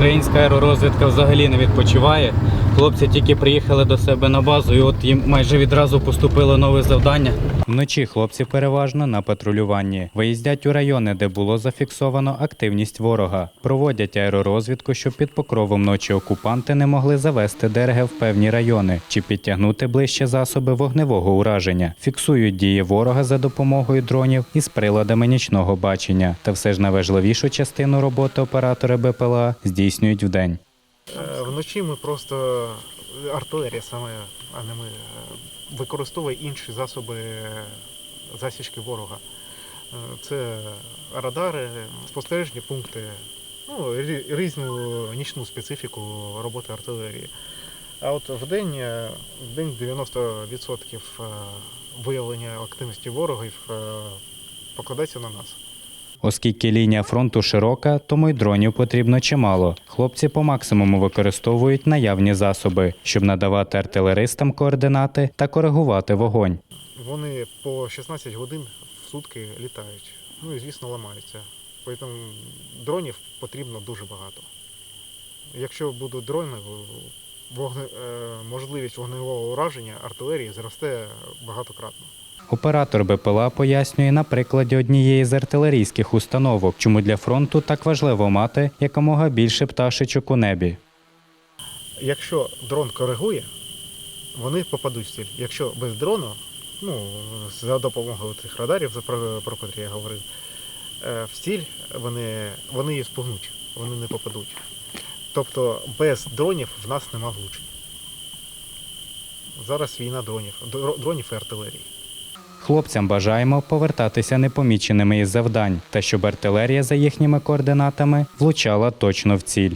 Українська аеророзвідка взагалі не відпочиває. Хлопці тільки приїхали до себе на базу, і от їм майже відразу поступило нове завдання. Вночі хлопці переважно на патрулюванні. Виїздять у райони, де було зафіксовано активність ворога. Проводять аеророзвідку, щоб під покровом ночі окупанти не могли завести ДРГ в певні райони чи підтягнути ближче засоби вогневого ураження. Фіксують дії ворога за допомогою дронів із приладами нічного бачення. Та все ж найважливішу частину роботи оператори БПЛА здійснюють вдень. Е, Вночі ми просто артилерія саме, а не ми, е, використовує інші засоби засічки ворога. Е, Це радари, спостережні пункти, ну, різну нічну специфіку роботи артилерії. А от в день, в день 90% е, виявлення активності ворогів покладається на нас. Оскільки лінія фронту широка, тому й дронів потрібно чимало. Хлопці по максимуму використовують наявні засоби, щоб надавати артилеристам координати та коригувати вогонь. Вони по 16 годин в сутки літають. Ну і звісно ламаються. Тому дронів потрібно дуже багато. Якщо будуть дрони, е, можливість вогневого ураження артилерії зросте багатократно. Оператор БПЛА пояснює на прикладі однієї з артилерійських установок, чому для фронту так важливо мати якомога більше пташечок у небі. Якщо дрон коригує, вони попадуть в ціль. Якщо без дрону, ну, за допомогою цих радарів, про, котрі я говорив, е, в ціль вони, вони її спугнуть, вони не попадуть. Тобто без дронів в нас нема влучень. Зараз війна дронів, дронів і артилерії. Хлопцям бажаємо повертатися непоміченими із завдань та щоб артилерія за їхніми координатами влучала точно в ціль.